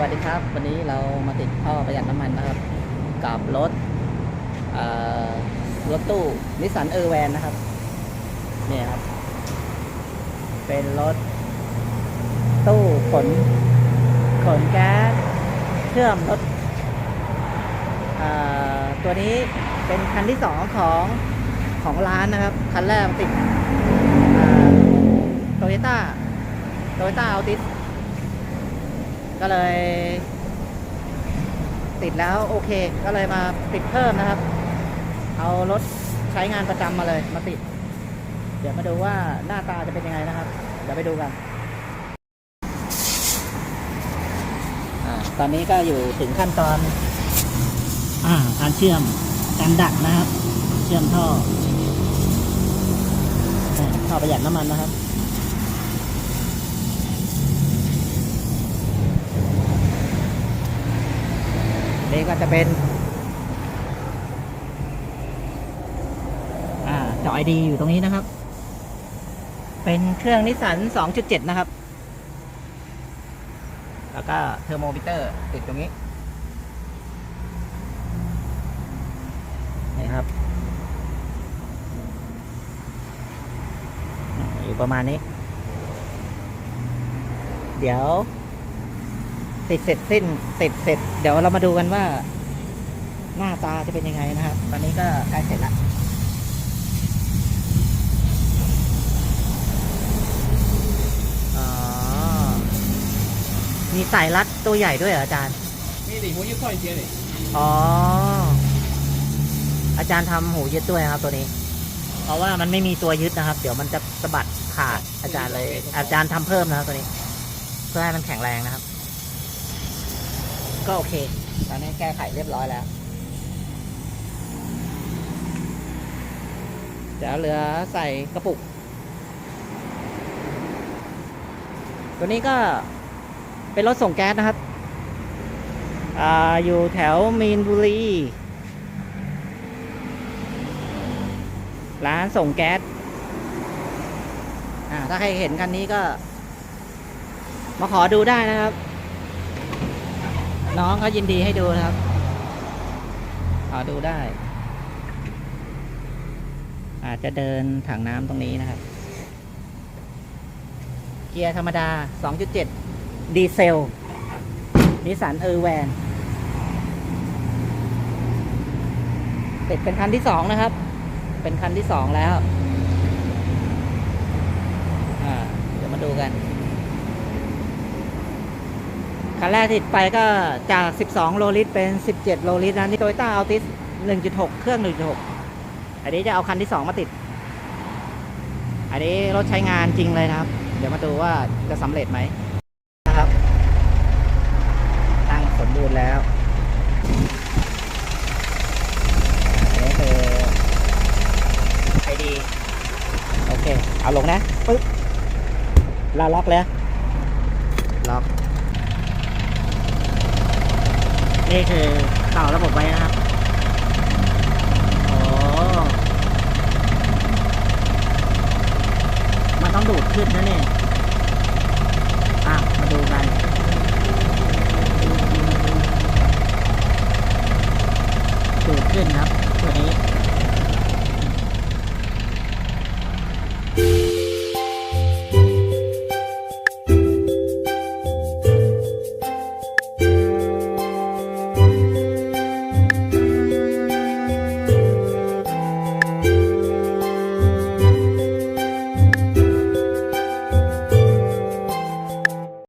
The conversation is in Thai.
วัสดีครับ วันนี้เรามาติดท่อประหยัดน้ำมันนะครับ กับรถรถตู้นิสสันเออร์แวนนะครับเนี่ยครับ เป็นรถตู้ขนขนแก๊สเชื่อมรถตัวนี้เป็นคันที่สองของของร้านนะครับ คันแรกติดโตโยต้าโตโยต้าอัลติส ก็เลย ติดแล้วโอเค ก็เลยมาติดเพิ่มนะครับ เอารถใช้งานประจำมาเลยมาติด เดี๋ยวมาดูว่าหน้าตาจะเป็นยังไงนะครับ เดี๋ยวไปดูกันอตอนนี้ก็อยู่ถึงขั้นตอนอการเชื่อมการดักนะครับ เชื่อมท่อท่อประหยัดน้ำมันนะครับ นี่ก็จะเป็นอ่าจอ ID อยู่ตรงนี้นะครับ เป็นเครื่องนิสสัน 2.7 นะครับ แล้วก็เทอร์โมมิเตอร์ติดตรงนี้นี่ครับ อยู่ประมาณนี้ เดี๋ยว ติดเสร็จสิ้นติดเสร็จ เดี๋ยวเรามาดูกันว่า หน้าตาจะเป็นยังไงนะครับ ตอนนี้ก็ใกล้เสร็จละอ๋อมีสายรัดตัวใหญ่ด้วยเหรออาจารย์นี่ดิหัวยืดค่อยเสียเลยอ๋อ อาจารย์ทำหูยึดด้วยนะครับตัวนี้ เพราะว่ามันไม่มีตัวยึดนะครับ เดี๋ยวมันจะสะบัดขาดอาจารย์เลย อาจารย์ทำเพิ่มนะครับตัวนี้ เพื่อให้มันแข็งแรงนะครับ ก็โอเค ตอนนี้แก้ไขเรียบร้อยแล้ว เดี๋ยวเหลือใส่กระปุก ตัวนี้ก็เป็นรถส่งแก๊สนะครับออยู่แถวมีนบุรี ร้านส่งแก๊สถ้าใครเห็นคันนี้ก็ มาขอดูได้นะครับ น้องเขายินดีให้ดูนะครับขอดูได้ อาจจะเดินถังน้ำตรงนี้นะครับ เกียร์ธรรมดา 2.7 ดีเซลนิสสันเออร์แวนติดเป็นคันที่สองนะครับ เป็นคันที่สองแล้ว อ่า เดี๋ยวมาดูกัน คันแรกติดไปก็จาก 12 โลลิตรเป็น 17 โลลิตรนะนี่โตโยต้าอัลติส1.6 เครื่อง 1.6 อันนี้จะเอาคันที่ 2 มาติด อันนี้รถใช้งานจริงเลยนะครับ เดี๋ยวมาดูว่าจะสำเร็จไหมนะครับ ตั้งสมบูรณ์แล้วอันนี้คือไอดีโอเค เอาลงนะปึ๊บเราล็อกเลยล็อก นี่คือต่อระบบไว้นะครับโอ้มันต้องดูดขึ้นนะเนี่ยอะ มาดูกันดูดขึ้นครับ ตัวนี้